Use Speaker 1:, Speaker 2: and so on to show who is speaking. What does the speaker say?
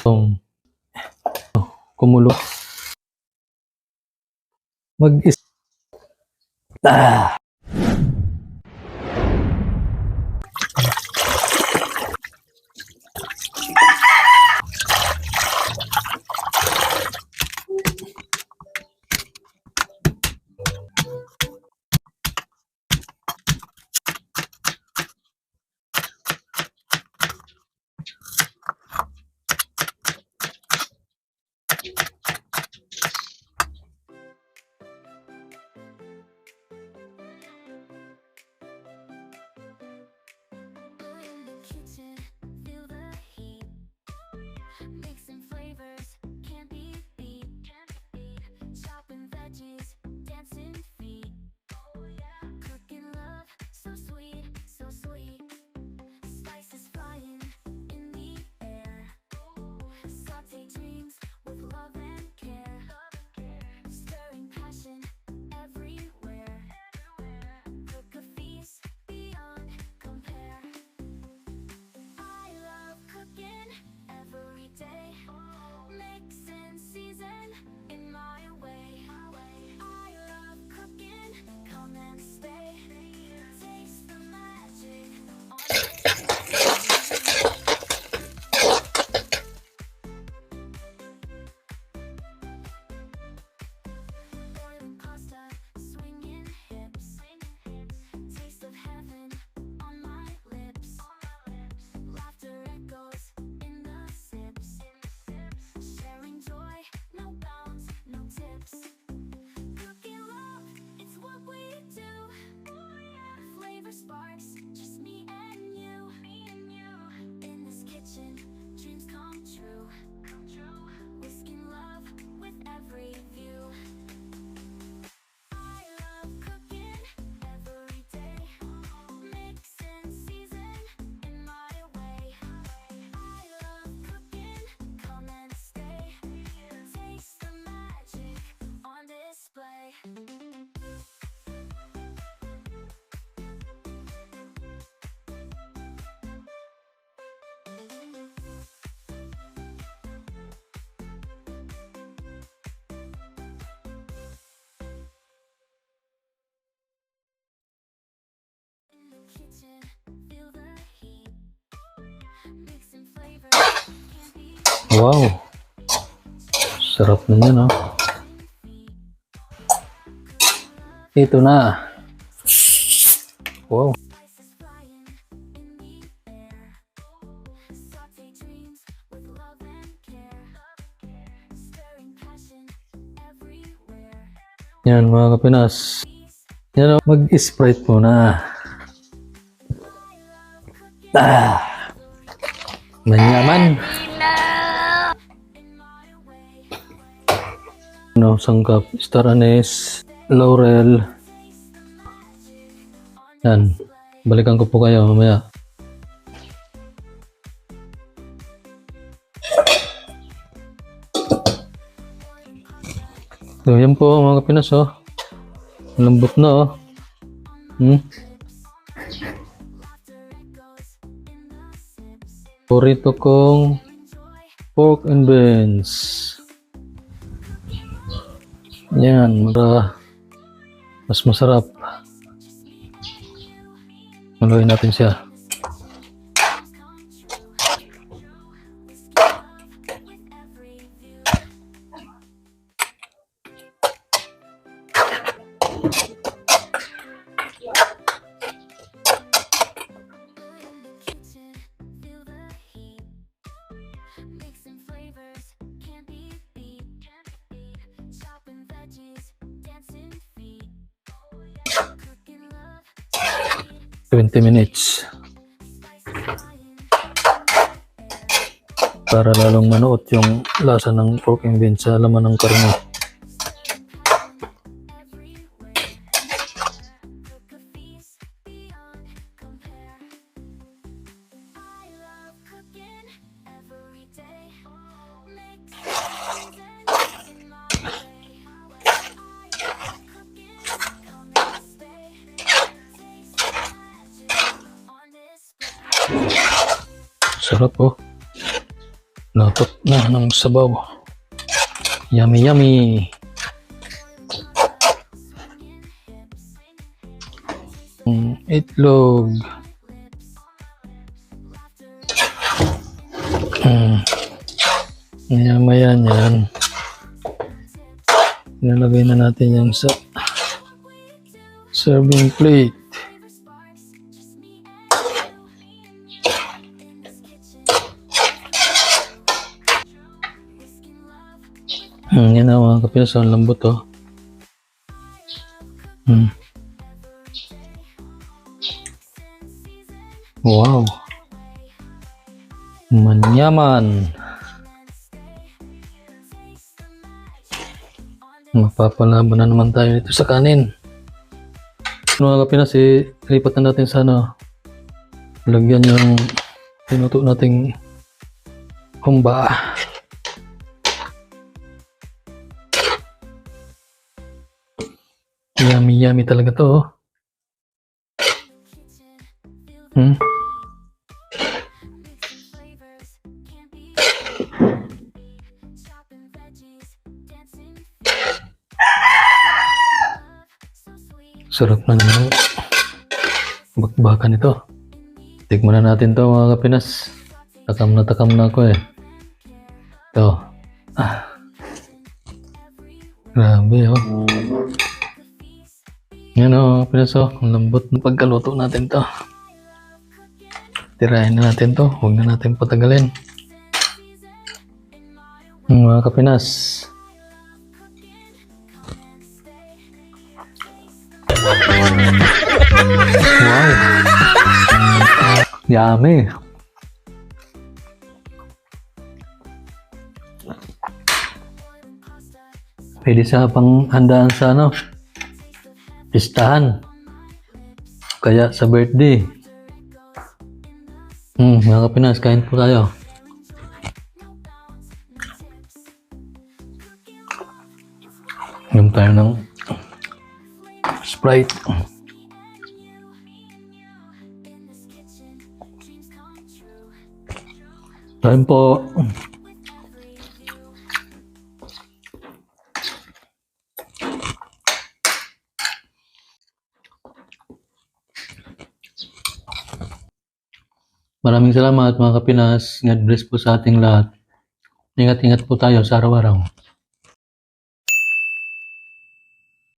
Speaker 1: Itong oh, kumulo. mag Ah! Wow. Sarap na yan, oh. Ito na. Wow. Yan mga kapinas. Yan, oh. mag-sprite muna. Ah. Manyaman. ng sanggap, star anise, laurel. Yan. Balikan ko po kayo mamaya. So, yan po mga kapinas oh. Lambot na oh. Hmm? Paborito kong pork and beans. Yan, para mas masarap. Maluhin natin siya. 20 minutes. Para lalong manuot yung lasa ng pork and beans sa laman ng karne. Sarap oh.
Speaker 2: Lapot na ng sabaw. Yummy yummy. Mm, itlog. Hmm. Maya maya yan. Nilalagay na natin yan sa serving plate. Hmm, yan na mga kapilas. Ang lambot to. Hmm. Wow. Manyaman. Mapapalaban na naman tayo dito sa kanin. Mga kapilas, eh, lipat na natin sa ano. Lagyan yung tinuto nating humba. Yummy, yummy talaga to. oh. Hmm? Sarap na naman. Bakbakan ito. Tikman na natin to mga kapinas. Takam na takam na ako eh. Ito. Ah. Grabe oh. Yan kapinas oh. Ang lambot ng pagkaluto natin to. Tirahin na natin to. Huwag na natin patagalin. Mga kapinas. Wow. Yummy. Pwede sa pang handaan sa ano, pistahan. Kaya sa birthday. Hmm, mga kapinas, kain po tayo. Inom tayo ng Sprite. Kain po. Maraming salamat mga kapinas. God bless po sa ating lahat. Ingat-ingat po tayo sa araw-araw.